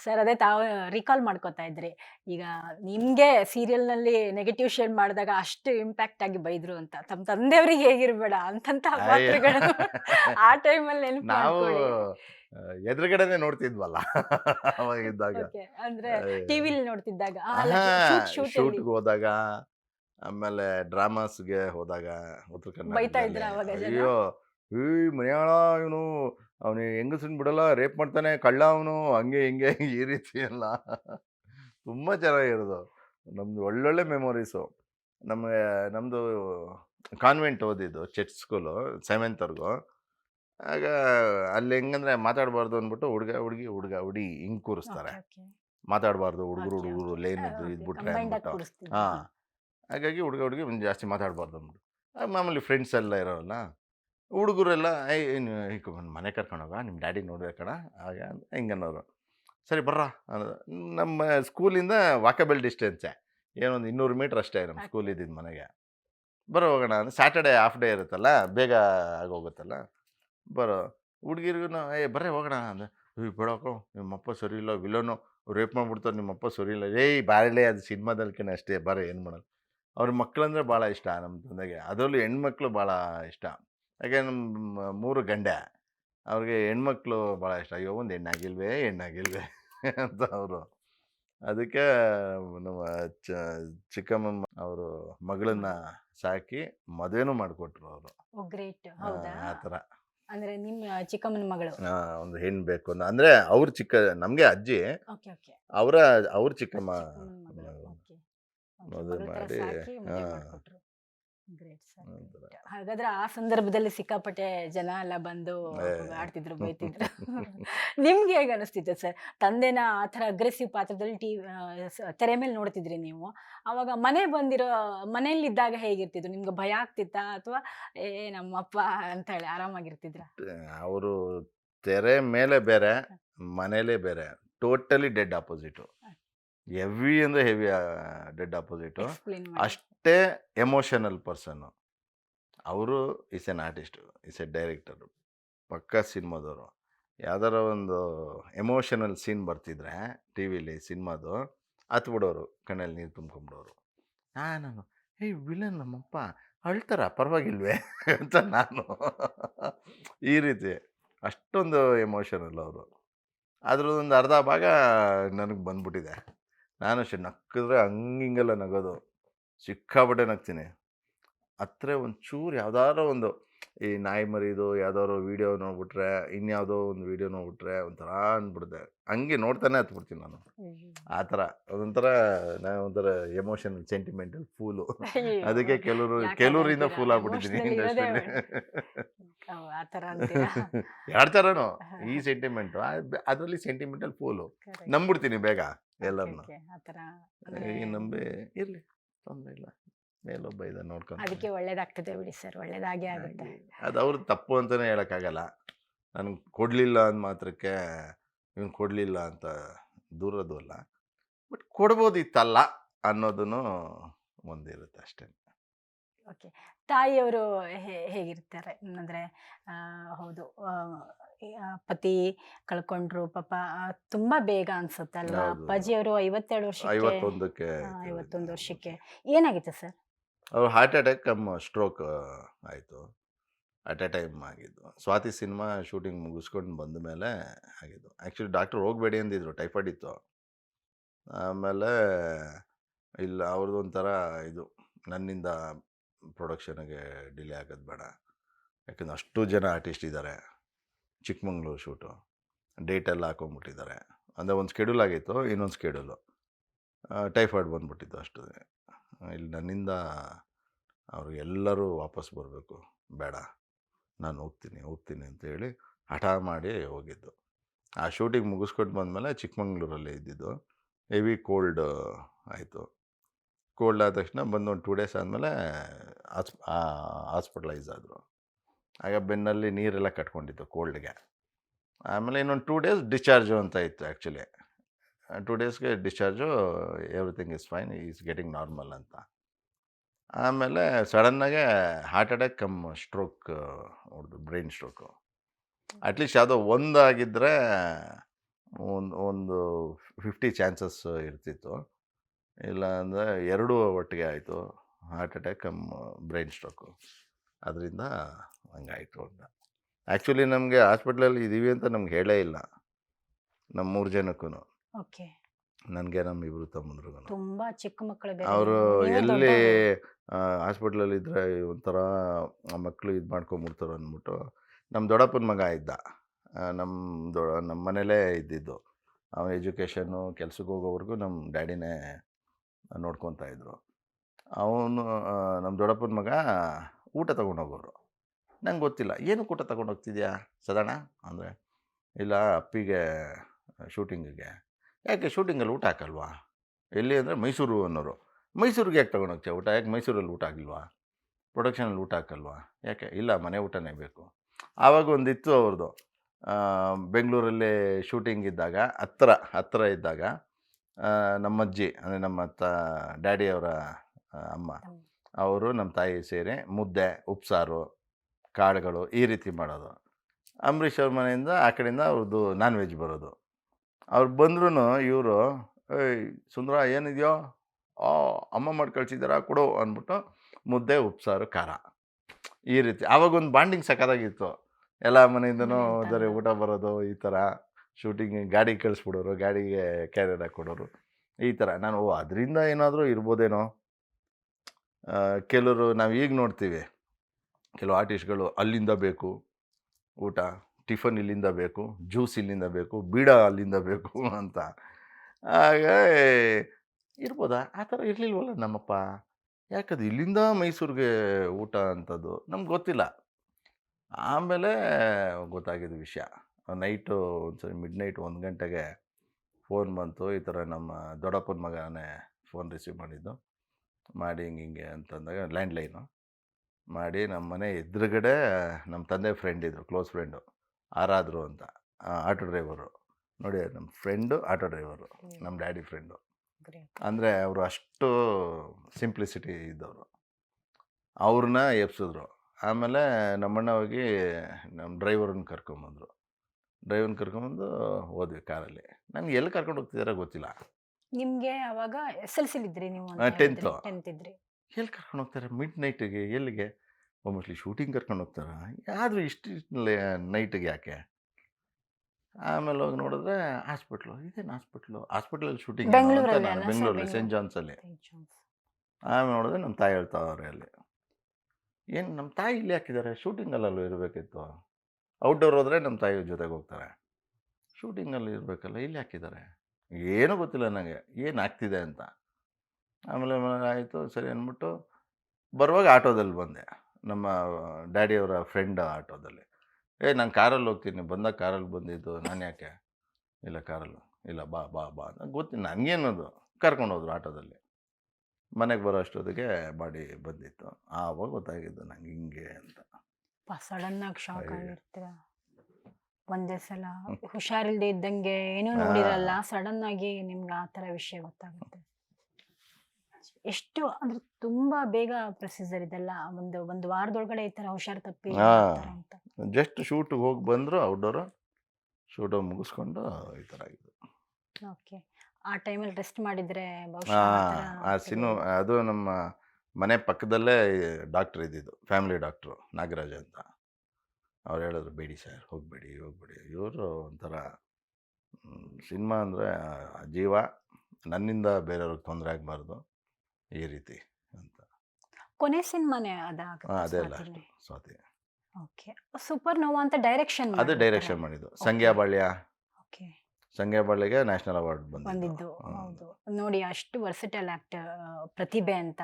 Sir ಅದೇ ತಾವು recall ಮಾಡ್ಕೋತಾ ಇದ್ರಿ. ಈಗ ನಿಮ್ಗೆ ಸೀರಿಯಲ್ನಲ್ಲಿ ನೆಗೆಟಿವ್ ಶೇಡ್ ಮಾಡಿದಾಗ ಅಷ್ಟು ಇಂಪ್ಯಾಕ್ಟ್ ಆಗಿ ಬೈದ್ರು ಅಂತ. ತಮ್ಮ ತಂದೆಯವರಿಗೆ ಹೇಗಿರ್ಬೇಡ ಅಂತಂತ ಪಾತ್ರಗಳು ಪಾತ್ರಗಳನ್ನು ಆ ಟೈಮಲ್ಲಿ ನೆನಪು ನಾವು ಎದುರುಗಡೆನೆ ನೋಡ್ತಿದ್ವಲ್ಲ ಅವಾಗ ಇದ್ದಾಗ ಅಂದ್ರೆ ಟಿವಿಲಿ ನೋಡ್ತಿದ್ದಾಗ ಶೂಟ್ ಶೂಟ್ಗೆ ಹೋದಾಗ ಆಮೇಲೆ ಡ್ರಾಮಾಸ್ಗೆ ಹೋದಾಗ ಉತ್ತರ ಬೈತಾ ಕನ್ನಡ? ಅಯ್ಯೋ ಈ ಮನೆಯಾಳ ಇವನು ಅವನು ಹೆಂಗಸನ್ ಬಿಡಲ್ಲ ರೇಪ್ ಮಾಡ್ತಾನೆ ಕಳ್ಳ ಅವನು ಹಂಗೆ ಹಿಂಗೆ ಈ ರೀತಿ ಎಲ್ಲ. ತುಂಬ ಚೆನ್ನಾಗಿರೋದು ನಮ್ಮದು ಒಳ್ಳೊಳ್ಳೆ ಮೆಮೊರೀಸು. ನಮಗೆ ನಮ್ಮದು ಕಾನ್ವೆಂಟ್ ಓದಿದ್ದು ಚರ್ಚ್ ಸ್ಕೂಲು ಸೆವೆಂತ್ವರೆಗೂ ಆಗ ಅಲ್ಲಿ ಹೆಂಗಂದ್ರೆ ಮಾತಾಡಬಾರ್ದು ಅಂದ್ಬಿಟ್ಟು ಹುಡುಗ ಹುಡುಗಿ ಹುಡುಗ ಹುಡಿ ಹಿಂಗೆ ಕೂರಿಸ್ತಾರೆ. ಮಾತಾಡಬಾರ್ದು ಹುಡುಗರು ಹುಡುಗರು ಲೈನ್ ಲೇನ್ ಆ, ಇದ್ದು okay. ಇದ್ಬಿಟ್ರೆ ಅಂದ್ಬಿಟ್ಟು. ಹಾ. ಹಾಗಾಗಿ ಹುಡುಗ ಹುಡುಗಿ ಜಾಸ್ತಿ ಮಾತಾಡಬಾರ್ದು ಅಂದ್ಬಿಟ್ಟು. ಮಾಮೂಲಿ ಫ್ರೆಂಡ್ಸ್ ಎಲ್ಲ ಇರೋಲ್ಲ ಹುಡುಗರೆಲ್ಲ ಮನೆ ಕರ್ಕೊಂಡೋಗ ನಿಮ್ಮ ಡ್ಯಾಡಿ ನೋಡ್ಬೇಕಣ ಆಗ ಹಿಂಗನ್ನೋರು. ಸರಿ ಬರ್ರ ನಮ್ಮ ಸ್ಕೂಲಿಂದ ವಾಕಬಲ್ ಡಿಸ್ಟೆನ್ಸೇ ಏನೊಂದು ಇನ್ನೂರು ಮೀಟ್ರ್ ಅಷ್ಟೇ ನಮ್ಮ ಸ್ಕೂಲ್ ಇದ್ದಿದ್ದು ಮನೆಗೆ. ಬರೋ ಹೋಗೋಣ ಅಂದರೆ ಸ್ಯಾಟರ್ಡೇ ಹಾಫ್ ಡೇ ಇರುತ್ತಲ್ಲ ಬೇಗ ಆಗೋಗುತ್ತಲ್ಲ ಬರೋ ಹುಡುಗಿರಿಗೂ ಏ ಬರ್ರೆ ಹೋಗೋಣ ಅಂದರೆ ಇವ್ ಬಿಡೋಕೋ ನಿಮ್ಮಪ್ಪ ಸರಿ ಇಲ್ಲ ವಿಲೋನು ರೇಪ್ ಮಾಡಿಬಿಡ್ತಾರೆ ನಿಮ್ಮಪ್ಪ ಸರಿ ಇಲ್ಲ ಏಯ್ ಬಾರಲೇ ಅದು ಸಿನಿಮಾದಲ್ಕಿನ ಅಷ್ಟೇ ಬರೋ ಏನು ಮಾಡೋದು? ಅವ್ರ ಮಕ್ಕಳಂದ್ರೆ ಭಾಳ ಇಷ್ಟ ನಮ್ಮ ತಂದೆಗೆ. ಅದರಲ್ಲೂ ಹೆಣ್ಮಕ್ಳು ಭಾಳ ಇಷ್ಟ. ಯಾಕೆ ನಮ್ಮ ಮೂರು ಗಂಡೆ. ಅವ್ರಿಗೆ ಹೆಣ್ಮಕ್ಳು ಭಾಳ ಇಷ್ಟ. ಅಯ್ಯೋ ಒಂದು ಹೆಣ್ಣಾಗಿಲ್ವೇ ಹೆಣ್ಣಾಗಿಲ್ವೇ ಅಂತ ಅವರು. ಅದಕ್ಕೆ ನಮ್ಮ ಚ ಚಿಕ್ಕಮ್ಮ ಅವರು ಮಗಳನ್ನ ಸಾಕಿ ಮದುವೆನೂ ಮಾಡಿಕೊಟ್ರು ಅವರು. ಆ ಥರ. ಅಂದ್ರೆ ನಿಮ್ಮ ಚಿಕ್ಕಮ್ಮನ ಮಗಳು. ಒಂದು ಹೆಣ್ಣು ಬೇಕು ಅಂತ ಅಂದರೆ ಅವ್ರ ಚಿಕ್ಕ ನಮಗೆ ಅಜ್ಜಿ. ಅವರ ಅವ್ರ ಚಿಕ್ಕಮ್ಮ ಮದುವೆ ಮಾಡಿ, ಹಾ. ಗ್ರೇಟ್ ಸರ್ ಹಾಗಾದ್ರೆ ಆ ಸಂದರ್ಭದಲ್ಲಿ ಸಿಕ್ಕಾಪಟ್ಟೆ ಜನ ಎಲ್ಲ ಬಂದು ಆಡ್ತಿದ್ರು ಬೈತಿದ್ರು. ನಿಮ್ಗೆ ಹೇಗೆ ಅನಿಸ್ತಿತ್ತು ಸರ್ ತಂದೆನ ಆ ಥರ ಅಗ್ರೆಸಿವ್ ಪಾತ್ರದಲ್ಲಿ ಟಿ ತೆರೆ ಮೇಲೆ ನೋಡ್ತಿದ್ರಿ ನೀವು. ಅವಾಗ ಮನೆ ಬಂದಿರೋ ಮನೆಯಲ್ಲಿದ್ದಾಗ ಹೇಗಿರ್ತಿದ್ರು? ನಿಮ್ಗೆ ಭಯ ಆಗ್ತಿತ್ತಾ? ಅಥವಾ ಏ ನಮ್ಮಪ್ಪ ಅಂತ ಹೇಳಿ ಆರಾಮಾಗಿರ್ತಿದ್ರ ಅವರು ತೆರೆ ಮೇಲೆ ಬೇರೆ ಮನೇಲೇ ಬೇರೆ. ಟೋಟಲಿ ಡೆಡ್ ಆಪೋಸಿಟು ಹೆವಿ ಅಂದರೆ ಹೆವಿ ಡೆಡ್ ಆಪೋಸಿಟು ಎಕ್ಸ್ಪ್ಲೇನ್ ಅಷ್ಟೇ ಎಮೋಷನಲ್ ಪರ್ಸನ್ನು. ಅವರು is an artist, is a director, ಪಕ್ಕ ಸಿನಿಮಾದವರು. ಯಾವ್ದಾರ ಒಂದು ಎಮೋಷನಲ್ ಸೀನ್ ಬರ್ತಿದ್ರೆ ಟಿ ವಿಲಿ ಸಿನಿಮಾದು ಹತ್ಬಿಡೋರು ಕಣ್ಣಲ್ಲಿ ನೀರು ತುಂಬ್ಕೊಂಬಿಡೋರು. ನಾನು ಏಯ್, ವಿಲನ್ ನಮ್ಮಪ್ಪ, ಅಳ್ತಾರ, ಪರವಾಗಿಲ್ವೇ? ಅಂತ ನಾನು ಈ ರೀತಿ ಅಷ್ಟೊಂದು ಎಮೋಷನಲ್ ಅವರು. ಅದ್ರದ್ದೊಂದು ಅರ್ಧ ಭಾಗ ನನಗೆ ಬಂದ್ಬಿಟ್ಟಿದೆ. ನಾನು ಅಷ್ಟೇ ನಕ್ಕಿದ್ರೆ ಹಂಗಿಂಗೆಲ್ಲ ನಗೋದು. ಸಿಕ್ಕಾಪಟ್ಟೆ ನಗ್ತೀನಿ. ಹತ್ರ ಒಂದು ಚೂರು ಯಾವ್ದಾದ್ರು ಒಂದು ಈ ನಾಯಿ ಮರಿದು ಯಾವ್ದಾದ್ರು ವೀಡಿಯೋ ನೋಡ್ಬಿಟ್ರೆ ಇನ್ಯಾವುದೋ ಒಂದು ವೀಡಿಯೋ ನೋಡ್ಬಿಟ್ರೆ ಒಂಥರ ಅಂದ್ಬಿಡ್ದೆ ಹಂಗೆ ನೋಡ್ತಾನೆ ಹತ್ಬಿಡ್ತೀನಿ ನಾನು. ಆ ಥರ ಅದೊಂಥರ ನಾನು ಒಂಥರ ಎಮೋಷನಲ್ ಸೆಂಟಿಮೆಂಟಲ್ ಫೂಲು ಅದಕ್ಕೆ ಕೆಲವರು ಕೆಲವರಿಂದ? ಫೂಲ್ ಆಗ್ಬಿಟ್ಟಿದ್ದೀನಿ ಇಂಡಸ್ಟ್ರಿಯಲ್ಲಿ ಎರಡು ಥರನೂ ಈ ಸೆಂಟಿಮೆಂಟು ಅದರಲ್ಲಿ ಸೆಂಟಿಮೆಂಟಲ್ ಫೂಲು. ನಂಬಿಡ್ತೀನಿ ಬೇಗ ಎಲ್ಲರನ್ನೂ ನಂಬಿ ಇರಲಿ. ತೊಂದರೆ ಇಲ್ಲ. ಮೇಲೊಬ್ಬ ಇದೆ ನೋಡ್ಕೊಂಡು ಅದಕ್ಕೆ ಒಳ್ಳೇದಾಗ್ತದೆ ಬಿಡಿ ಸರ್ ಒಳ್ಳೇದಾಗೇ ಆಗುತ್ತೆ. ಅದು ಅವ್ರ ತಪ್ಪು ಅಂತಲೇ ಹೇಳೋಕ್ಕಾಗಲ್ಲ. ನನಗೆ ಕೊಡಲಿಲ್ಲ ಅಂದ ಮಾತ್ರಕ್ಕೆ ಇವನು ಕೊಡಲಿಲ್ಲ ಅಂತ ದೂರದು ಅಲ್ಲ. ಬಟ್ ಕೊಡ್ಬೋದಿತ್ತಲ್ಲ ಅನ್ನೋದನ್ನು ಒಂದಿರುತ್ತೆ ಅಷ್ಟೇ. ಓಕೆ. ತಾಯಿಯವರು ಹೇಗಿರ್ತಾರೆ? ಅಂದ್ರೆ ಹೌದು. ಪತಿ ಕಳ್ಕೊಂಡ್ರು ಪಾಪ ತುಂಬಾ ಬೇಗ ಅನ್ಸುತ್ತೆ ಅಲ್ವಾ ಹೌದು. ಅಪ್ಪಾಜಿಯವರು ಐವತ್ತೆರಡು ವರ್ಷಕ್ಕೆ ಐವತ್ತೊಂದು ವರ್ಷಕ್ಕೆ. ಏನಾಗಿತ್ತು ಸರ್? ಅವ್ರು ಹಾರ್ಟ್ ಅಟ್ಯಾಕ್ ಕಮ್ ಸ್ಟ್ರೋಕ್ ಆಯಿತು. ಅಟ್ ಎ ಟೈಮ್ ಆಗಿದ್ದು. ಸ್ವಾತಿ ಸಿನಿಮಾ ಶೂಟಿಂಗ್ ಮುಗಿಸ್ಕೊಂಡು ಬಂದ ಮೇಲೆ ಆಗಿದ್ದು. ಆ್ಯಕ್ಚುಲಿ ಡಾಕ್ಟರ್ ಹೋಗಬೇಡಿ ಅಂದಿದ್ರು ಟೈಫಾಯ್ಡ್ ಇತ್ತು. ಆಮೇಲೆ ಇಲ್ಲ ಅವ್ರದ್ದು ಒಂಥರ ಇದು ನನ್ನಿಂದ ಪ್ರೊಡಕ್ಷನ್ಗೆ ಡಿಲೇ ಆಗೋದು ಬೇಡ. ಯಾಕಂದ್ರೆ ಅಷ್ಟು ಜನ ಆರ್ಟಿಸ್ಟ್ ಇದ್ದಾರೆ ಚಿಕ್ಕಮಂಗ್ಳೂರು ಶೂಟು ಡೇಟೆಲ್ಲ ಹಾಕೊಂಡ್ಬಿಟ್ಟಿದ್ದಾರೆ. ಅಂದರೆ ಒಂದು ಸ್ಕೆಡ್ಯೂಲ್ ಆಗಿತ್ತು, ಇನ್ನೊಂದು ಸ್ಕೆಡ್ಯೂಲು ಟೈಫಾಯ್ಡ್ ಬಂದ್ಬಿಟ್ಟಿತ್ತು ಅಷ್ಟು. ಇಲ್ಲಿ ನನ್ನಿಂದ ಅವರು ಎಲ್ಲರೂ ವಾಪಸ್ ಬರಬೇಕು. ಬೇಡ. ನಾನು ಹೋಗ್ತೀನಿ ಹೋಗ್ತೀನಿ ಅಂತೇಳಿ ಹಠ ಮಾಡಿ ಹೋಗಿದ್ದು. ಆ ಶೂಟಿಂಗ್ ಮುಗಿಸ್ಕೊಂಡು ಬಂದಮೇಲೆ ಚಿಕ್ಕಮಂಗ್ಳೂರಲ್ಲೇ ಇದ್ದಿದ್ದು. ಹೆವಿ ಕೋಲ್ಡ್ ಆಯಿತು. ಕೋಲ್ಡ್ ಆದ ತಕ್ಷಣ ಬಂದು ಒಂದು ಟೂ ಡೇಸ್ ಆದಮೇಲೆ ಆಸ್ ಹಾಸ್ಪಿಟಲೈಸ್ ಆದರು. ಆಗ ಬೆನ್ನಲ್ಲಿ ನೀರೆಲ್ಲ ಕಟ್ಕೊಂಡಿತ್ತು ಕೋಲ್ಡ್ಗೆ. ಆಮೇಲೆ ಇನ್ನೊಂದು ಟೂ ಡೇಸ್ ಡಿಸ್ಚಾರ್ಜು ಅಂತ ಇತ್ತು ಆ್ಯಕ್ಚುಲಿ ಟೂ ಡೇಸ್ಗೆ discharge everything is fine is getting normal ಅಂತ. ಆಮೇಲೆ ಸಡನ್ನಾಗೆ ಹಾರ್ಟ್ ಅಟ್ಯಾಕ್ ಕಮ್ ಸ್ಟ್ರೋಕ್ ಹೊಡೆದು ಬ್ರೈನ್ ಸ್ಟ್ರೋಕು ಅಟ್ಲೀಸ್ಟ್ ಯಾವುದೋ ಒಂದಾಗಿದ್ದರೆ ಒಂದು ಒಂದು ಫಿಫ್ಟಿ ಚಾನ್ಸಸ್ ಇರ್ತಿತ್ತು. ಇಲ್ಲ ಅಂದರೆ ಎರಡೂ ಒಟ್ಟಿಗೆ ಆಯಿತು. Heart attack come brain stroke ಅದರಿಂದ ಹಂಗಾಯಿತು ಅಂತ. ಆ್ಯಕ್ಚುಲಿ ನಮಗೆ ಹಾಸ್ಪಿಟ್ಲಲ್ಲಿ ಇದ್ದೀವಿ ಅಂತ ನಮ್ಗೆ ಹೇಳೇ ಇಲ್ಲ. ನಮ್ಮ ಮೂರು ಜನಕ್ಕೂ ಓಕೆ. ನನಗೆ ನಮ್ಮ ಇಬ್ಬರು ತಮ್ಮಂದ್ರು ತುಂಬಾ ಚಿಕ್ಕ ಮಕ್ಕಳು ಅವರು ಎಲ್ಲಿ. ಹಾಸ್ಪಿಟ್ಲಲ್ಲಿ ಇದ್ದರೆ ಒಂಥರ ಮಕ್ಕಳು ಇದು ಮಾಡ್ಕೊಂಬಿಡ್ತಾರೆ ಅಂದ್ಬಿಟ್ಟು ನಮ್ಮ ದೊಡ್ಡಪ್ಪನ ಮಗ ಇದ್ದ. ನಮ್ಮ ದೊ ನಮ್ಮ ಮನೇಲೇ ಇದ್ದಿದ್ದು. ಅವನ ಎಜುಕೇಷನ್ನು ಕೆಲ್ಸಕ್ಕೆ ಹೋಗೋವರೆಗೂ ನಮ್ಮ ಡ್ಯಾಡಿನೇ ನೋಡ್ಕೊತಾ ಇದ್ದರು ಅವನು ನಮ್ಮ ದೊಡ್ಡಪ್ಪನ ಮಗ ಊಟ ತೊಗೊಂಡೋಗೋರು. ನಂಗೆ ಗೊತ್ತಿಲ್ಲ ಏನು ಊಟ ತೊಗೊಂಡೋಗ್ತಿದ್ಯಾ? ಸದಾಣ? ಅಂದರೆ, ಇಲ್ಲ, ಅಪ್ಪಿಗೆ ಶೂಟಿಂಗಿಗೆ. ಯಾಕೆ ಶೂಟಿಂಗಲ್ಲಿ ಊಟ ಹಾಕಲ್ವಾ? ಎಲ್ಲಿ ಅಂದರೆ ಮೈಸೂರು ಅನ್ನೋರು. ಮೈಸೂರಿಗೆ ಯಾಕೆ ತೊಗೊಂಡೋಗ್ತೀಯ ಊಟ? ಯಾಕೆ ಮೈಸೂರಲ್ಲಿ ಊಟ ಆಗಿಲ್ವಾ ಪ್ರೊಡಕ್ಷನಲ್ಲಿ ಊಟ ಹಾಕಲ್ವಾ? ಯಾಕೆ? ಇಲ್ಲ, ಮನೆ ಊಟನೇ ಬೇಕು. ಆವಾಗ ಒಂದಿತ್ತು ಅವ್ರದ್ದು ಬೆಂಗಳೂರಲ್ಲಿ ಶೂಟಿಂಗ್ ಇದ್ದಾಗ, ಹತ್ರ ಹತ್ರ ಇದ್ದಾಗ ನಮ್ಮಜ್ಜಿ ಅಂದರೆ ನಮ್ಮ ತ ಡ್ಯಾಡಿಯವರ ಅಮ್ಮ. ಅವರು ನಮ್ಮ ತಾಯಿ ಸೇರಿ ಮುದ್ದೆ ಉಪ್ಸಾರು ಕಾಳುಗಳು ಈ ರೀತಿ ಮಾಡೋದು. ಅಂಬರೀಷ್ ಅವ್ರ ಮನೆಯಿಂದ ಆ ಕಡೆಯಿಂದ ಅವ್ರದ್ದು ನಾನ್ ವೆಜ್ ಬರೋದು. ಅವ್ರು ಬಂದ್ರೂ ಇವರು ಏಯ್ ಸುಂದರ ಏನಿದೆಯೋ? ಆ ಅಮ್ಮ ಮಾಡಿ ಕಳ್ಸಿದ್ದೀರಾ ಕೊಡು ಅಂದ್ಬಿಟ್ಟು ಮುದ್ದೆ ಉಪ್ಸಾರು ಖಾರ. ಈ ರೀತಿ. ಆವಾಗ ಒಂದು ಬಾಂಡಿಂಗ್ ಸಕ್ಕದಾಗಿತ್ತು ಎಲ್ಲ ಮನೆಯಿಂದನೂ ಹೋದರೆ ಊಟ ಬರೋದು ಈ ಥರ. ಶೂಟಿಂಗ್ ಗಾಡಿ ಕಳಿಸ್ಬಿಡೋರು, ಗಾಡಿಗೆ ಕ್ಯಾರಿಯರ್ ಹಾಕ್ಕೊಡೋರು. ಈ ಥರ ನಾನು ಅದರಿಂದ ಏನಾದರೂ ಇರ್ಬೋದೇನೋ? ಕೆಲವರು ನಾವು ಈಗ ನೋಡ್ತೀವಿ. ಕೆಲವು ಆರ್ಟಿಸ್ಟ್ಗಳು ಅಲ್ಲಿಂದ ಬೇಕು, ಊಟ, ಟಿಫನ್ ಇಲ್ಲಿಂದ ಬೇಕು, ಜ್ಯೂಸ್ ಇಲ್ಲಿಂದ ಬೇಕು, ಬೀಡ ಅಲ್ಲಿಂದ ಬೇಕು ಅಂತ. ಆಗ ಇರ್ಬೋದಾ? ಆ ಥರ ಇರಲಿಲ್ವಲ್ಲ ನಮ್ಮಪ್ಪ? ಯಾಕದು ಇಲ್ಲಿಂದ ಮೈಸೂರಿಗೆ ಊಟ ಅಂಥದ್ದು? ನಮ್ಗೆ ಗೊತ್ತಿಲ್ಲ. ಆಮೇಲೆ ಗೊತ್ತಾಗಿದ್ದ ವಿಷಯ. ನೈಟು ಒಂದ್ಸರಿ ಮಿಡ್ ನೈಟ್ ಒಂದು ಗಂಟೆಗೆ ಫೋನ್ ಬಂತು ಈ ಥರ ನಮ್ಮ ದೊಡ್ಡಪ್ಪನ ಮಗನೇ ಫೋನ್ ರಿಸೀವ್ ಮಾಡಿದ್ದು. ಮಾಡಿ ಹಿಂಗೆ ಹಿಂಗೆ ಅಂತಂದಾಗ ಲ್ಯಾಂಡ್ಲೈನು. ಮಾಡಿ ನಮ್ಮ ಮನೆ ಎದುರುಗಡೆ ನಮ್ಮ ತಂದೆ ಫ್ರೆಂಡ್ ಇದ್ದರು ಕ್ಲೋಸ್ ಫ್ರೆಂಡು ಆರಾದರು ಅಂತ ಆಟೋ ಡ್ರೈವರು. ನೋಡಿ ನಮ್ಮ ಫ್ರೆಂಡು ಆಟೋ ಡ್ರೈವರು ನಮ್ಮ ಡ್ಯಾಡಿ ಫ್ರೆಂಡು. ಅಂದರೆ ಅವರು ಅಷ್ಟು ಸಿಂಪ್ಲಿಸಿಟಿ ಇದ್ದವರು. ಅವ್ರನ್ನ ಎಬ್ಸಿದ್ರು. ಆಮೇಲೆ ನಮ್ಮಣ್ಣ ಹೋಗಿ ನಮ್ಮ ಡ್ರೈವರನ್ನ ಕರ್ಕೊಂಬಂದರು. ಡ್ರೈವರ್ನ ಕರ್ಕೊಂಬಂದು ಹೋದ್ವಿ ಕಾರಲ್ಲಿ. ನನಗೆ ಎಲ್ಲಿ ಕರ್ಕೊಂಡು ಹೋಗ್ತಿದಾರೋ ಗೊತ್ತಿಲ್ಲ. ನಿಮ್ಗೆ ಅವಾಗ ಎಸ್ ಎಲ್ ಸಿಲ್ ಇದ್ರಿ ನೀವು ಆ, 10th. ಟೆಂತ್ ಇದ್ರಿ. ಎಲ್ಲಿ ಕರ್ಕೊಂಡು ಹೋಗ್ತಾರೆ? ಮಿಡ್ ನೈಟಿಗೆ ಎಲ್ಲಿಗೆ? ಮೋಸ್ಟ್ಲಿ ಶೂಟಿಂಗ್ ಕರ್ಕೊಂಡು ಹೋಗ್ತಾರ? ಆದರೂ ಇಷ್ಟು ನೈಟಿಗೆ ಯಾಕೆ? ಆಮೇಲೆ ಹೋಗಿ ನೋಡಿದ್ರೆ ಹಾಸ್ಪಿಟ್ಲು ಇದೇನು ಹಾಸ್ಪಿಟ್ಲು? ಹಾಸ್ಪಿಟ್ಲಲ್ಲಿ ಶೂಟಿಂಗ್ ಬೆಂಗಳೂರಲ್ಲಿ ಅಲ್ಲ ಬೆಂಗಳೂರಲ್ಲಿ ಬೆಂಗಳೂರು. ಸೆಂಟ್ ಜಾನ್ಸಲ್ಲಿ. ಆಮೇಲೆ ನೋಡಿದ್ರೆ ನಮ್ಮ ತಾಯಿ ಹೇಳ್ತಾವ್ರೆ ಅಲ್ಲಿ. ಏನು ನಮ್ಮ ತಾಯಿ ಇಲ್ಲಿ ಹಾಕಿದ್ದಾರೆ ಶೂಟಿಂಗಲ್ಲೂ ಇರಬೇಕಿತ್ತು? ಔಟ್ಡೋರ್ ಹೋದರೆ ನಮ್ಮ ತಾಯಿ ಜೊತೆಗೆ ಹೋಗ್ತಾರೆ. ಶೂಟಿಂಗಲ್ಲಿ ಇರಬೇಕಲ್ಲ, ಇಲ್ಲಿ ಹಾಕಿದ್ದಾರೆ ಏನೂ ಗೊತ್ತಿಲ್ಲ ನನಗೆ ಏನು ಆಗ್ತಿದೆ ಅಂತ. ಆಮೇಲೆ ಆಯಿತು, ಸರಿ ಅಂದ್ಬಿಟ್ಟು ಬರುವಾಗ ಆಟೋದಲ್ಲಿ ಬಂದೆ. ನಮ್ಮ ಡ್ಯಾಡಿಯವರ ಫ್ರೆಂಡ್ ಆಟೋದಲ್ಲಿ. ಏ, ನಾನು ಕಾರಲ್ಲಿ ಹೋಗ್ತೀನಿ, ಬಂದಾಗ ಕಾರಲ್ಲಿ ಬಂದಿದ್ದು, ನಾನು ಯಾಕೆ? ಇಲ್ಲ, ಕಾರಲ್ಲಿ, ಇಲ್ಲ, ಬಾ ಬಾ ಬಾ ಅಂತ. ಗೊತ್ತಿಲ್ಲ ನನಗೇನದು ಕರ್ಕೊಂಡು ಹೋದ್ರು ಆಟೋದಲ್ಲಿ. ಮನೆಗೆ ಬರೋ ಅಷ್ಟೊತ್ತಿಗೆ ಬಾಡಿ ಬಂದಿತ್ತು. ಆವಾಗ ಗೊತ್ತಾಗಿದ್ದು ನಂಗೆ ಹಿಂಗೆ ಅಂತ. ಸಡನ್ ಆಗಿ ಶಾಕ್. ಆಗಿರ್ತೀರ. ಒಂದೇ ಸಲ ಹುಷಾರಿಲ್ದೆ ಇದ್ದಂಗೆ ಏನೂ. ನೋಡಿರಲ್ಲ ಸಡನ್ ಆಗಿ ನಿಮ್ಗೆ ಆ ತರ ವಿಷಯ ಗೊತ್ತಾಗುತ್ತೆ. ಎಷ್ಟು ಅಂದ್ರೆ ತುಂಬಾ ಬೇಗ ಪ್ರೊಸೀಜರ್ ಇದೆಲ್ಲ. ಒಂದು ಒಂದು ವಾರದೊಳಗಡೆ ಈ ತರ ಹುಷಾರ್ ತಪ್ಪಿ. ಮಾಡ್ತಾರೆ ಅಂತ ಜಸ್ಟ್ ಶೂಟಿಗೆ ಹೋಗಿ ಬಂದ್ರು ಔಟ್ಡೋರ್ ಶೂಟ್ ಮುಗಿಸ್ಕೊಂಡು ಈ ಥರ ಆಗಿದೆ. ಓಕೆ ಆ ಟೈಮಲ್ಲಿ ರೆಸ್ಟ್ ಮಾಡಿದ್ರೆ ಬಹುಶಃ ಆ, ಆ ಥರ ಆ ಸಿನಿಮಾ ಅದು ನಮ್ಮ ಮನೆ ಪಕ್ಕದಲ್ಲೇ ಡಾಕ್ಟ್ರ್ ಇದ್ದಿದ್ದು ಫ್ಯಾಮಿಲಿ ಡಾಕ್ಟ್ರು ನಾಗರಾಜ್ ಅಂತ. ಅವ್ರು ಹೇಳಿದ್ರು ಬೇಡಿ ಸರ್ ಹೋಗಬೇಡಿ ಹೋಗಬೇಡಿ. ಇವರು ಒಂಥರ ಸಿನಿಮಾ ಅಂದರೆ ಜೀವ ನನ್ನಿಂದ ಬೇರೆಯವ್ರಿಗೆ ತೊಂದರೆ ಆಗಬಾರ್ದು ಈ ರೀತಿ ಅಂತ. ಕೊನೆ ಸಿನಿಮಾನೇ ಅದಾ ಅಲ್ಲ ಸ್ವಾತಿ. ಓಕೆ ಸೂಪರ್ ನೋವಾ ಅಂತ ಡೈರೆಕ್ಷನ್ ಅದು ಡೈರೆಕ್ಷನ್ ಮಾಡಿದ್ದು. ಸಂಗ್ಯಾ ಬಾಳ್ಯ. ಓಕೆ. ಸಂಗ್ಯಾ ಬಾಳ್ಯಗೆ ನ್ಯಾಷನಲ್ ಅವಾರ್ಡ್ ಬಂದಿದ್ದು. ಬಂದಿದ್ದು ಹೌದು. ನೋಡಿ ಅಷ್ಟು ವರ್ಸಿಟಲ್ ಆಕ್ಟರ್ ಪ್ರತಿಭೆ ಅಂತ.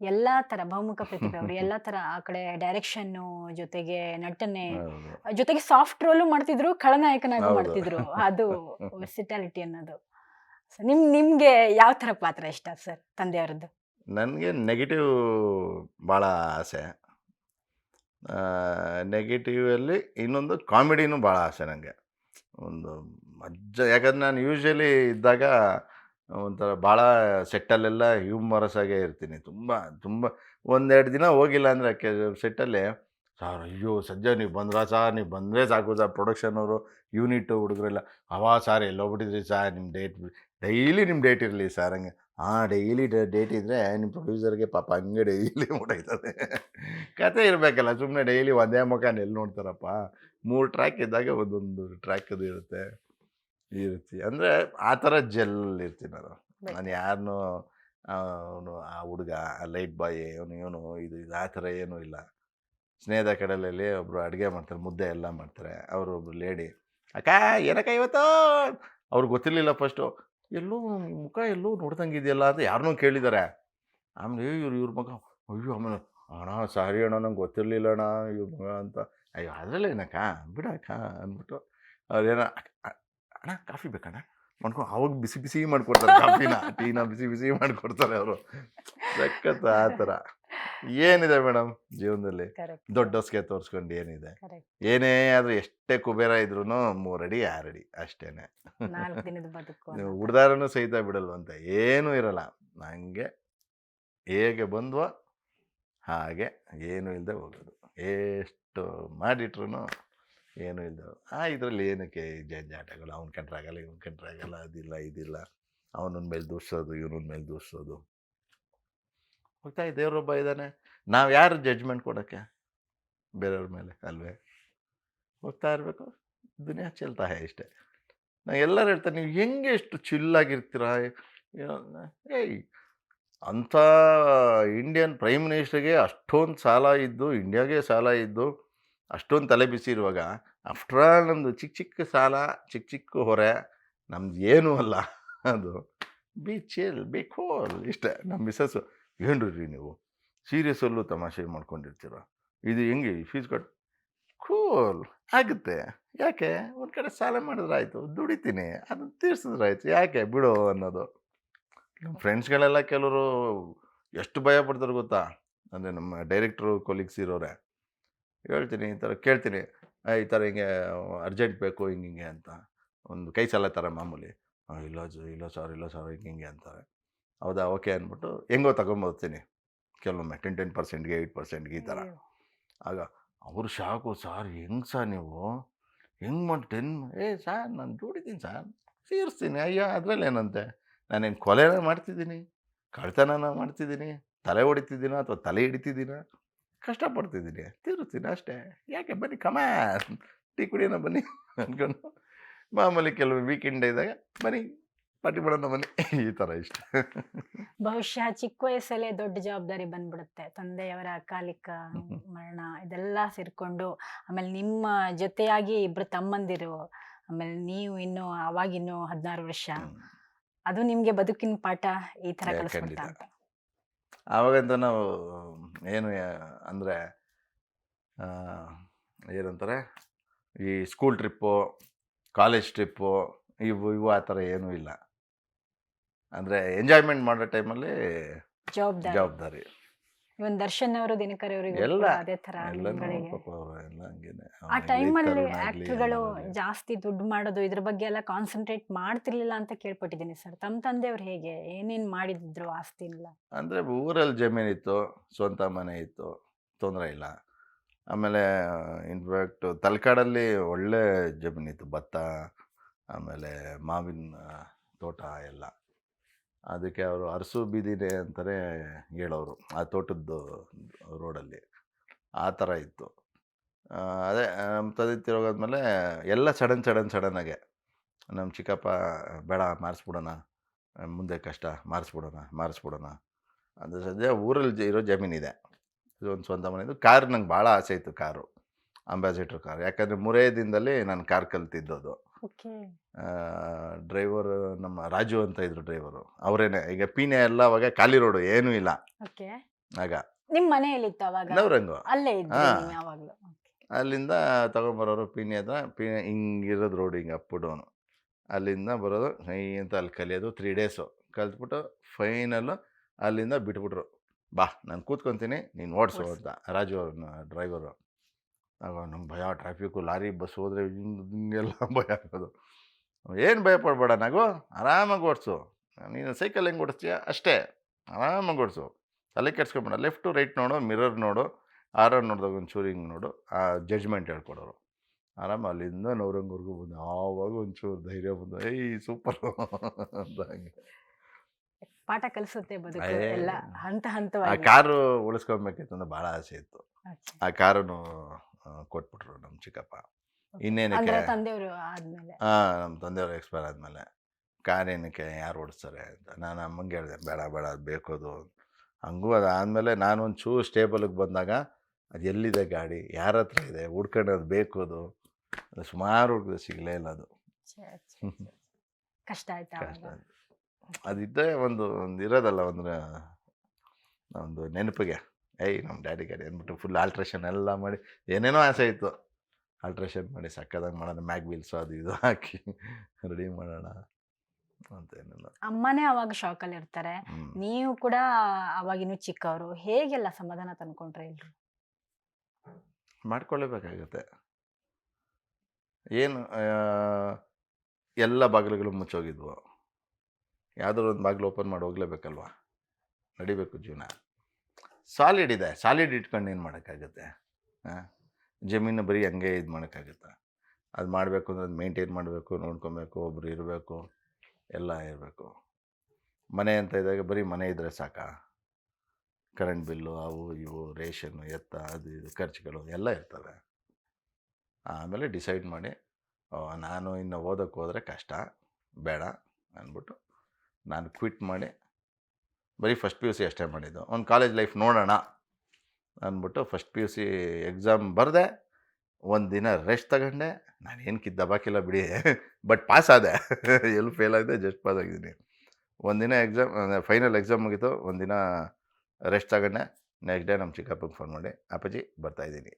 ಎಲ್ಲಾ ತರ ಬಹುಮುಖ ಪ್ರತಿಭೆ ಅವರು ಎಲ್ಲಾ ತರ ಆ ಕಡೆ ಡೈರೆಕ್ಷನ್ ಜೊತೆಗೆ ನಟನೆ ಜೊತೆಗೆ ಸಾಫ್ಟ್ ರೋಲು ಮಾಡ್ತಿದ್ರು ಖಳನಾಯಕನಾಗೂ. ಮಾಡ್ತಿದ್ರು. ಅದು ವರ್ಸಿಟಾಲಿಟಿ ಅನ್ನೋದು. ನಿಮ್ ನಿಮ್ಗೆ ಯಾವ ತರ ಪಾತ್ರ ಇಷ್ಟ ಸರ್ ತಂದೆಯವರದ್ದು? ನನಗೆ ನೆಗೆಟಿವ್ ಭಾಳ ಆಸೆ. ನೆಗೆಟಿವಲ್ಲಿ ಇನ್ನೊಂದು ಕಾಮಿಡಿನೂ ಭಾಳ ಆಸೆ ನನಗೆ ಒಂದು ಮಜ್ಜ ಯಾಕಂದ್ರೆ ನಾನು ಯೂಶ್ವಲಿ ಇದ್ದಾಗ ಒಂಥರ ಭಾಳ ಸೆಟ್ಟಲ್ಲೆಲ್ಲ ಹ್ಯೂಮರಸ್ ಆಗೇ ಇರ್ತೀನಿ. ತುಂಬ ತುಂಬ ಒಂದೆರಡು ದಿನ ಹೋಗಿಲ್ಲ ಅಂದರೆ ಕೆ ಸೆಟ್ಟಲ್ಲಿ, ಸರ್ ಅಯ್ಯೋ, ಸದ್ಯ ನೀವು ಬಂದ್ರಾ ಸರ್? ನೀವು ಬಂದರೆ ಸಾಕು ಸರ್ ಪ್ರೊಡಕ್ಷನವರು ಯೂನಿಟ್ಟು ಹುಡುಗರೆಲ್ಲ, ಅವಾ ಸಾರ್ ಎಲ್ಲೋಗ್ಬಿಟ್ಟಿದ್ರಿ ಸರ್? ನಿಮ್ಮ ಡೇಟ್ ಡೈಲಿ ನಿಮ್ಮ ಡೇಟ್ ಇರಲಿ ಸರ್ ಹಂಗೆ. ಹಾಂ, ಡೈಲಿ ಡೇಟ್ ಇದ್ದರೆ ನಿಮ್ಮ ಪ್ರೊಡ್ಯೂಸರ್ಗೆ ಪಾಪ ಹಂಗೆ ಡೈಲಿ ಮುಟಾಯ್ತದೆ ಕತೆ ಇರಬೇಕಲ್ಲ ಸುಮ್ಮನೆ ಡೈಲಿ ಒಂದೇ ಮುಖಾನ ಎಲ್ಲಿ ನೋಡ್ತಾರಪ್ಪ. ಮೂರು ಟ್ರ್ಯಾಕ್ ಇದ್ದಾಗ ಒಂದೊಂದು ಟ್ರ್ಯಾಕ್ ಅದು ಇರುತ್ತೆ. ಇರುತ್ತೆ. ಅಂದರೆ ಆ ಥರ ಜೆಲ್ ಇರ್ತೀನಿ ನಾನು. ನಾನು ಯಾರನ್ನೂ ಅವನು ಆ ಹುಡುಗ ಆ ಲೈಟ್ ಬಾಯ್ ಇವನು ಇವನು ಇದು ಇದು ಆ ಥರ ಏನೂ ಇಲ್ಲ. ಸ್ನೇಹದ ಕಡಲಲ್ಲಿ ಒಬ್ಬರು ಅಡುಗೆ ಮಾಡ್ತಾರೆ ಮುದ್ದೆ ಎಲ್ಲ ಮಾಡ್ತಾರೆ. ಅವರು ಒಬ್ಬರು ಲೇಡಿ ಅಕ್ಕ ಏನಕ್ಕ ಇವತ್ತು? ಅವ್ರಿಗೆ ಗೊತ್ತಿರಲಿಲ್ಲ ಫಸ್ಟು ಎಲ್ಲೋ ಮುಖ ಎಲ್ಲೋ ನೋಡ್ದಂಗಿದೆಯಲ್ಲ ಅಂತ ಯಾರನ್ನೂ ಕೇಳಿದ್ದಾರೆ ಆಮೇಲೆ ಇವ್ರು ಇವ್ರ ಮಗ. ಅಯ್ಯೋ ಆಮೇಲೆ ಅಣ್ಣ ಸಾರಿ ಅಣ್ಣ ನಂಗೆ ಗೊತ್ತಿರಲಿಲ್ಲ ಅಣ್ಣ ಇವ್ರ ಮಗ ಅಂತ. ಅಯ್ಯೋ ಅದರಲ್ಲೇನಕ್ಕ? ಬಿಡಕ್ಕ? ಅಂದ್ಬಿಟ್ಟು ಅವ್ರೇನೋ ಅಣ್ಣ ಕಾಫಿ ಬೇಕಣ್ಣ? ಮಾಡ್ಕೊಂಡು ಅವಾಗ ಬಿಸಿ ಬಿಸಿ ಮಾಡ್ಕೊಡ್ತಾರೆ ಕಾಫಿನ. ಟೀನ ಬಿಸಿ ಬಿಸಿ ಮಾಡ್ಕೊಡ್ತಾರೆ ಅವರು. ಸಖತ್ ಆ ಥರ. ಏನಿದೆ ಮೇಡಮ್ ಜೀವನದಲ್ಲಿ? ದೊಡ್ಡ ಹೊಸ್ಗೆ ತೋರಿಸ್ಕೊಂಡು ಏನಿದೆ? ಏನೇ ಆದರೂ ಎಷ್ಟೇ ಕುಬೇರ ಇದ್ರೂ ಮೂರಡಿ ಆರಡಿ ಅಷ್ಟೇನೆ. ಉಡ್ದಾರನು ಸಹಿತ ಬಿಡಲ್ವಂತೆ. ಏನೂ ಇರಲ್ಲ. ನನಗೆ ಹೇಗೆ ಬಂದ್ವೋ ಹಾಗೆ ಏನೂ ಇಲ್ಲದೆ ಹೋಗೋದು. ಎಷ್ಟು ಮಾಡಿಟ್ರು ಏನೂ ಇಲ್ಲ ಆ, ಇದರಲ್ಲಿ ಏನಕ್ಕೆ ಜಂಜಾಟಗಳು ಅವ್ನ ಕಂಡ್ರಾಗಲ್ಲ, ಇವ್ನ ಕಂಡ್ರಾಗಲ್ಲ, ಅದಿಲ್ಲ, ಇದಿಲ್ಲ. ಅವನ ಮೇಲೆ ದೂರ್ಸೋದು ಇವನ ಮೇಲೆ ದೂರ್ಸೋದು. ಹೋಗ್ತಾ ದೇವರೊಬ್ಬ ಇದ್ದಾನೆ ನಾವು ಯಾರು ಜಡ್ಜ್ಮೆಂಟ್ ಕೊಡೋಕ್ಕೆ? ಬೇರೆಯವ್ರ ಮೇಲೆ ಅಲ್ವೇ? ಹೋಗ್ತಾ ಇರಬೇಕು. ದುನಿಯಾ ಚೆಲ್ತಾ ಇಷ್ಟೇ. ನಾ ಎಲ್ಲರೂ ಹೇಳ್ತಾರೆ, ನೀವು ಹೆಂಗೆ ಎಷ್ಟು ಚಿಲ್ಲಾಗಿರ್ತೀರಾ ಏಯ್, ಅಂಥ ಇಂಡಿಯನ್ ಪ್ರೈಮ್ ಮಿನಿಸ್ಟ್ರಿಗೆ ಅಷ್ಟೊಂದು ಸಾಲ ಇದ್ದು ಇಂಡಿಯಾಗೆ ಸಾಲ ಇದ್ದು ಅಷ್ಟೊಂದು ತಲೆ ಬಿಸಿ ಇರುವಾಗ, ಆಫ್ಟರ್ ಆಲ್ ನಮ್ಮದು ಚಿಕ್ಕ ಚಿಕ್ಕ ಸಾಲ, ಚಿಕ್ಕ ಚಿಕ್ಕ ಹೊರೆ, ನಮ್ದು ಏನೂ ಅಲ್ಲ ಅದು. ಬಿ ಚೇಲ್ ಬಿ ಕೋಲ್ ಇಷ್ಟೇ ನಮ್ಮ ಮಿಸ್ಸಸ್ಸು. ಏನ್ರಿ ನೀವು? ಸೀರಿಯಸ್ಸಲ್ಲೂ ತಮಾಷೆ ಮಾಡ್ಕೊಂಡಿರ್ತೀರ? ಇದು ಹೆಂಗೆ? ಫೀಸ್ ಕಟ್ ಕೂಲ್ ಆಗುತ್ತೆ. ಯಾಕೆ? ಒಂದು ಕಡೆ ಸಾಲ ಮಾಡಿದ್ರೆ ಆಯಿತು, ದುಡಿತೀನಿ. ಅದನ್ನು ತೀರ್ಸಿದ್ರೆ ಆಯಿತು. ಯಾಕೆ? ಬಿಡು ಅನ್ನೋದು. ನಮ್ಮ ಫ್ರೆಂಡ್ಸ್ಗಳೆಲ್ಲ ಕೆಲವರು ಎಷ್ಟು ಭಯ ಪಡ್ತಾರೆ ಗೊತ್ತಾ? ಅಂದರೆ ನಮ್ಮ ಡೈರೆಕ್ಟ್ರು, ಕೊಲೀಗ್ಸ್ ಇರೋರೆ. ಹೇಳ್ತೀನಿ ಈ ಥರ ಕೇಳ್ತೀನಿ. ಈ ಥರ ಹಿಂಗೆ ಅರ್ಜೆಂಟ್ ಬೇಕು ಹಿಂಗೆ ಹಿಂಗೆ ಅಂತ. ಒಂದು ಕೈ ಸಾಲ ಥರ ಮಾಮೂಲಿ. "ಆ, ಇಲ್ಲ ಜ ಇಲ್ಲ ಸರ್ ಇಲ್ಲ ಸರ್ ಹಿಂಗೆ ಹಿಂಗೆ ಅಂತಾರೆ. ಹೌದಾ ಓಕೆ ಅಂದ್ಬಿಟ್ಟು ಹೆಂಗೋ ತಗೊಂಬರ್ತೀನಿ. ಕೆಲವೊಮ್ಮೆ ಟೆನ್ ಟೆನ್ ಪರ್ಸೆಂಟ್ಗೆ ಏಯ್ಟ್ ಪರ್ಸೆಂಟ್ಗೆ ಈ ಥರ. ಆಗ ಅವರು ಶಾಕು ಸಾರ್ ಹೆಂಗೆ ಸರ್ ನೀವು? ಹೆಂಗೆ ಮಾಡಿ ಟೆನ್ ಏ ಸಾರ್ ನಾನು ದುಡಿದ್ದೀನಿ ಸಾರ್. ಸೇರಿಸ್ತೀನಿ. ಅಯ್ಯೋ ಅದರಲ್ಲಿ ಏನಂತೆ? ನಾನೇನು ಕೊಲೆನ ಮಾಡ್ತಿದ್ದೀನಿ? ಕಳ್ತನನ ಮಾಡ್ತಿದ್ದೀನಿ? ತಲೆ ಹೊಡಿತಿದ್ದೀನ ಅಥವಾ ತಲೆ ಹಿಡಿತಿದ್ದೀನ? ಕಷ್ಟಪಡ್ತಿದ್ದೀನಿ. ತಿರುತ್ತೀನಿ ಅಷ್ಟೇ. ಯಾಕೆ ಬನ್ನಿ ಕಮಾ ಟೀ ಕುಡಿಯೋಣ ಬನ್ನಿ ಅಂದ್ಕೊಂಡು ಮಾಮೂಲಿ ಕೆಲವು ವೀಕೆಂಡ್ ಇದ್ದಾಗ ಬನ್ನಿ ಪಾರ್ಟಿ ಮಾಡೋಣ ಬನ್ನಿ. ಈ ಥರ ಇಷ್ಟ. ಬಹುಶಃ ಚಿಕ್ಕ ವಯಸ್ಸಲ್ಲೇ ದೊಡ್ಡ ಜವಾಬ್ದಾರಿ ಬಂದ್ಬಿಡುತ್ತೆ. ತಂದೆಯವರ ಅಕಾಲಿಕ ಮರಣ ಇದೆಲ್ಲ ಸೇರಿಕೊಂಡು ಆಮೇಲೆ ನಿಮ್ಮ ಜೊತೆಯಾಗಿ ಇಬ್ಬರು ತಮ್ಮಂದಿರು ಆಮೇಲೆ ನೀವು ಇನ್ನು ಅವಾಗಿನ್ನೂ ಹದಿನಾರು ವರ್ಷ. ಅದು ನಿಮಗೆ ಬದುಕಿನ ಪಾಠ ಈ ಥರ ಕಲಿಸ್ಕೊಂಡಿದ್ದಾರೆ ಕಲಿಸ್ಬಿಡ್ತಾ ಆವಾಗಂತ ನಾವು ಏನು ಅಂದರೆ ಏನಂತಾರೆ ಈ ಸ್ಕೂಲ್ ಟ್ರಿಪ್ಪು ಕಾಲೇಜ್ ಟ್ರಿಪ್ಪು ಇವು ಇವು ಆ ಥರ ಏನೂ ಇಲ್ಲ. ಅಂದರೆ ಎಂಜಾಯ್ಮೆಂಟ್ ಮಾಡೋ ಟೈಮಲ್ಲಿ ಜವಾಬ್ದಾರಿ. ಜವಾಬ್ದಾರಿ. ಇವನ್ ದರ್ಶನ್ ಅವರು ದಿನಕರ್ ಅವರಿಗೆ ಎಲ್ಲ, ಅದೇ ತರ ಆ ಟೈಮ್ ಟೈಮಲ್ಲಿ ಆಕ್ಟರ್ಗಳು ಜಾಸ್ತಿ ದುಡ್ಡು ಮಾಡೋದು ಇದ್ರ ಬಗ್ಗೆ ಎಲ್ಲ ಕಾನ್ಸಂಟ್ರೇಟ್ ಮಾಡ್ತಿರ್ಲಿಲ್ಲ ಅಂತ ಕೇಳ್ಪಟ್ಟಿದ್ದೀನಿ ಸರ್. ತಮ್ಮ ತಂದೆಯವ್ರು ಹೇಗೆ? ಏನೇನ್ ಮಾಡಿದ್ರು ಆಸ್ತಿ ಇಲ್ಲ ಅಂದ್ರೆ ಊರಲ್ಲಿ ಜಮೀನಿತ್ತು ಸ್ವಂತ ಮನೆ ಇತ್ತು ತೊಂದರೆ ಇಲ್ಲ. ಆಮೇಲೆ ಇನ್ಫ್ಯಾಕ್ಟ್ ತಲಕಾಡಲ್ಲಿ ಒಳ್ಳೆ ಜಮೀನಿತ್ತು ಭತ್ತ ಆಮೇಲೆ ಮಾವಿನ ತೋಟ ಎಲ್ಲ. ಅದಕ್ಕೆ ಅವರು ಅರಸು ಬೀದಿನೇ ಅಂತಾರೆ ಹೇಳೋರು ಆ ತೋಟದ್ದು ರೋಡಲ್ಲಿ. ಆ ಥರ ಇತ್ತು. ಅದೇ ನಮ್ಮ ತಂದೆ ತಿರೋಗಾದ್ಮೇಲೆ ಎಲ್ಲ ಸಡನ್ ಸಡನ್ ಸಡನ್ನಾಗೆ ನಮ್ಮ ಚಿಕ್ಕಪ್ಪ, ಬೇಡ ಮಾರಿಸ್ಬಿಡೋಣ, ಮುಂದೆ ಕಷ್ಟ, ಮಾರಿಸ್ಬಿಡೋಣ ಮಾರಿಸ್ಬಿಡೋಣ. ಅಂದರೆ ಸದ್ಯ ಊರಲ್ಲಿ ಇರೋ ಜಮೀನಿದೆ ಇದು. ಒಂದು ಸ್ವಂತ ಮನೆ. ಇದು ಕಾರ್ ನಂಗೆ ಭಾಳ ಆಸೆ ಇತ್ತು ಕಾರು, ಅಂಬಾಸಿಡ್ರ್ ಕಾರ್. ಯಾಕಂದರೆ ಮೂರೇ ದಿನದಲ್ಲಿ ನಾನು ಕಾರ್ ಕಲ್ತಿದ್ದೋದು ಡ್ರೈವರ್ ನಮ್ಮ ರಾಜು ಅಂತ ಇದ್ರು ಡ್ರೈವರು. ಅವರೇನೆ ಈಗ ಪೀನೆ ಎಲ್ಲ ಅವಾಗ ಖಾಲಿ ರೋಡು ಏನೂ ಇಲ್ಲ. ಓಕೆ. ಆಗ. ನಿಮ್ ಮನೆಯಲ್ಲಿತ್ತು ಅವಾಗ? ನವರಂಗು. ಅಲ್ಲೇ ಇದ್ರಿ ಹಾ. ನೀವು ಯಾವಾಗ್ಲೂ? ಅಲ್ಲಿಂದ ತಗೊಂಬರೋರು ಪೀನೆ ಹತ್ರ ಪೀನೆ ಹಿಂಗಿರೋದು ರೋಡ್ ಹಿಂಗೆ ಅಪ್ ಡೌನು ಅಲ್ಲಿಂದ ಬರೋದು ಹೈ ಅಂತ ಅಲ್ಲಿ ಕಲಿಯೋದು ತ್ರೀ ಡೇಸು ಕಲ್ತ್ಬಿಟ್ಟು ಫೈನಲ್ಲು ಅಲ್ಲಿಂದ ಬಿಟ್ಬಿಟ್ರು. ಬಾ ನಾನು ಕೂತ್ಕೊತೀನಿ ನೀನು ಓಡಿಸು ಓಡ್ಸು. ಅಂತ ರಾಜು ಅವ್ರನ್ನ ಡ್ರೈವರು ಆಗ ನಮ್ಮ ಭಯ ಟ್ರಾಫಿಕ್ಕು ಲಾರಿ ಬಸ್ ಹೋದರೆ ಹಿಂಗೆಲ್ಲ ಭಯ ಆಗೋದು. ಏನು ಭಯ ಪಡಬೇಡ ನಾಗು ಆರಾಮಾಗಿ ಓಡಿಸು. ನೀನು ಸೈಕಲ್ ಹೆಂಗೆ ಓಡಿಸ್ತೀಯ? ಅಷ್ಟೇ ಆರಾಮಾಗಿ ಓಡಿಸು. ತಲೆ ಕೆಡ್ಸ್ಕೊಬೇಡ ಲೆಫ್ಟು ರೈಟ್ ನೋಡು ಮಿರರ್ ನೋಡು ಆರಾಮ್ ನೋಡಿದಾಗ ಒಂಚೂರು ಹಿಂಗೆ ನೋಡು ಆ ಜಡ್ಜ್ಮೆಂಟ್ ಹೇಳ್ಕೊಡೋರು. ಆರಾಮ ಅಲ್ಲಿಂದ ನವರಂಗವರೆಗೂ ಬಂದು ಆವಾಗ ಒಂಚೂರು ಧೈರ್ಯ ಬಂದು ಏಯ್ ಸೂಪರ್ ಅಂತ ಹಂಗೆ. ಪಾಠ ಕಲಿಸುತ್ತೆ ಬದುಕು. ಎಲ್ಲ ಹಂತ ಆ ಕಾರು ಉಳಿಸ್ಕೊಬೇಕಿತ್ತು ಅಂದ್ರೆ ಭಾಳ ಆಸೆ ಇತ್ತು. ಆ ಕಾರನ್ನು ಕೊಟ್ಬಿಟ್ರು ನಮ್ಮ ಚಿಕ್ಕಪ್ಪ. ಇನ್ನೇನಕ್ಕೆ ಅಂದ್ರೆ ತಂದೆಯವರು ಆದ್ಮೇಲೆ? ಹಾಂ ನಮ್ಮ ತಂದೆಯವರು ಎಕ್ಸ್ಪೈರ್ ಆದಮೇಲೆ. ಕಾರ್ ಏನಕ್ಕೆ ಯಾರು ಓಡಿಸ್ತಾರೆ ಅಂತ. ನಾನು ಅಮ್ಮಂಗೆ ಹೇಳಿದೆ ಬೇಡ ಬೇಡ ಅದು ಬೇಕೋದು ಹಂಗೂ ಅದಾದಮೇಲೆ ನಾನು ಒಂದು ಚೂ ಸ್ಟೇಬಲ್ಗೆ ಬಂದಾಗ ಅದು ಎಲ್ಲಿದೆ ಗಾಡಿ? ಯಾರ ಹತ್ರ ಇದೆ? ಹುಡ್ಕೊಂಡು ಅದು ಬೇಕೋದು? ಅದು ಸುಮಾರು ಹುಡುಕಿದೆ ಸಿಗಲೇ ಇಲ್ಲ ಅದು. ಕಷ್ಟ ಆಯ್ತಾ ಕಷ್ಟ ಅವಾಗ ಅದಿದ್ದೇ ಒಂದು ಒಂದು ಇರೋದಲ್ಲ ಒಂದು ಒಂದು ನೆನಪಿಗೆ. ಏಯ್ ನಮ್ಮ ಡ್ಯಾಡಿ ಗಾಡಿ ಅಂದ್ಬಿಟ್ಟು ಫುಲ್ ಆಲ್ಟ್ರೇಷನ್ ಎಲ್ಲ ಮಾಡಿ ಏನೇನೋ ಆಸೆ ಇತ್ತು. ಆಲ್ಟ್ರೇಷನ್ ಮಾಡಿ ಸಕ್ಕದಾಗ ಮಾಡೋಣ ಮ್ಯಾಗ್ ವೀಲ್ಸು ಅದು ಇದು ಹಾಕಿ ರೆಡಿ ಮಾಡೋಣ ಅಂತ ಏನೆಲ್ಲ ಅಮ್ಮನೇ ಅವಾಗ ಶಾಕ್ ಅಲ್ಲಿ ಇರ್ತಾರೆ. ನೀವು ಕೂಡ ಅವಾಗಿನ ಚಿಕ್ಕವರು ಹೇಗೆಲ್ಲ ಸಮಾಧಾನ ತಂದ್ಕೊಂಡ್ರೆ ಎಲ್ರು? ಮಾಡ್ಕೊಳ್ಳೇಬೇಕಾಗತ್ತೆ ಏನು ಎಲ್ಲ ಬಾಗಿಲುಗಳು ಮುಚ್ಚೋಗಿದ್ವು. ಯಾವ್ದಾದ್ರು ಒಂದು ಬಾಗಿಲು ಓಪನ್ ಮಾಡಿ ಹೋಗ್ಲೇಬೇಕಲ್ವಾ? ನಡಿಬೇಕು ಜೀವನ. ಸಾಲಿಡ್ ಇದೆ. ಸಾಲಿಡ್ ಇಟ್ಕೊಂಡು ಏನು ಮಾಡೋಕ್ಕಾಗುತ್ತೆ? ಹಾಂ ಜಮೀನು ಬರೀ ಹಂಗೆ ಇದು ಮಾಡೋಕ್ಕಾಗುತ್ತೆ? ಅದು ಮಾಡಬೇಕು ಅಂದ್ರೆ ಅದು ಮೇಂಟೈನ್ ಮಾಡಬೇಕು, ನೋಡ್ಕೊಬೇಕು, ಒಬ್ರು ಇರಬೇಕು, ಎಲ್ಲ ಇರಬೇಕು. ಮನೆ ಅಂತ ಇದ್ದಾಗ ಬರೀ ಮನೆ ಇದ್ದರೆ ಸಾಕ? ಕರೆಂಟ್ ಬಿಲ್ಲು, ಅವು ಇವು, ರೇಷನ್ನು, ಎತ್ತ, ಅದು ಇದು, ಖರ್ಚುಗಳು ಎಲ್ಲ ಇರ್ತವೆ. ಆಮೇಲೆ ಡಿಸೈಡ್ ಮಾಡಿ ನಾನು ಇನ್ನು ಓದೋಕ್ಕೆ ಹೋದರೆ ಕಷ್ಟ, ಬೇಡ ಅಂದ್ಬಿಟ್ಟು ನಾನು ಕ್ವಿಟ್ ಮಾಡಿ ಬರೀ ಫಸ್ಟ್ ಪಿ ಯು ಸಿ ಅಷ್ಟೇ ಮಾಡಿದ್ದು. ಒಂದು ಕಾಲೇಜ್ ಲೈಫ್ ನೋಡೋಣ ಅಂದ್ಬಿಟ್ಟು first P U C exam ಬರದೆ ಒಂದು ದಿನ ರೆಸ್ಟ್ ತಗೊಂಡೆ. ನಾನು ಏನು ಕಿದ್ದ ಬಾಕಿಲ್ಲ ಬಿಡಿ ಬಟ್ ಪಾಸ್ ಆದೆ. ಎಲ್ಲಿ ಫೇಲ್ ಆಗಿದೆ ಜಸ್ಟ್ ಪಾಸ್ ಆಗಿದ್ದೀನಿ. ದಿನ ಎಕ್ಸಾಮ್ ಫೈನಲ್ ಎಕ್ಸಾಮ್ ಮುಗೀತು ಒಂದಿನ ರೆಸ್ಟ್ ತಗೊಂಡೆ. ನೆಕ್ಸ್ಟ್ ಡೇ ನಮ್ಮ ಚಿಕ್ಕಪ್ಪಗೆ ಫೋನ್ ಮಾಡಿ ಅಪ್ಪಾಜಿ ಬರ್ತಾಯಿದ್ದೀನಿ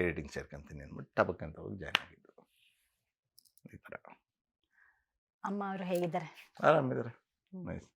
ಎಡಿಟಿಂಗ್ ಸೇರ್ಕೊಂತೀನಿ ಅಂದ್ಬಿಟ್ಟು ಟಬಕ್ ಅಂತ ಹೋಗಿ ಜಾಯ್ನ್ ಆಗಿದ್ದು. ಈ ಥರ. ಅಮ್ಮ ಅವರು ಹೇಗಿದ್ದಾರೆ? ಆರಾಮಿದ್ದಾರೆ. ನೈಸ್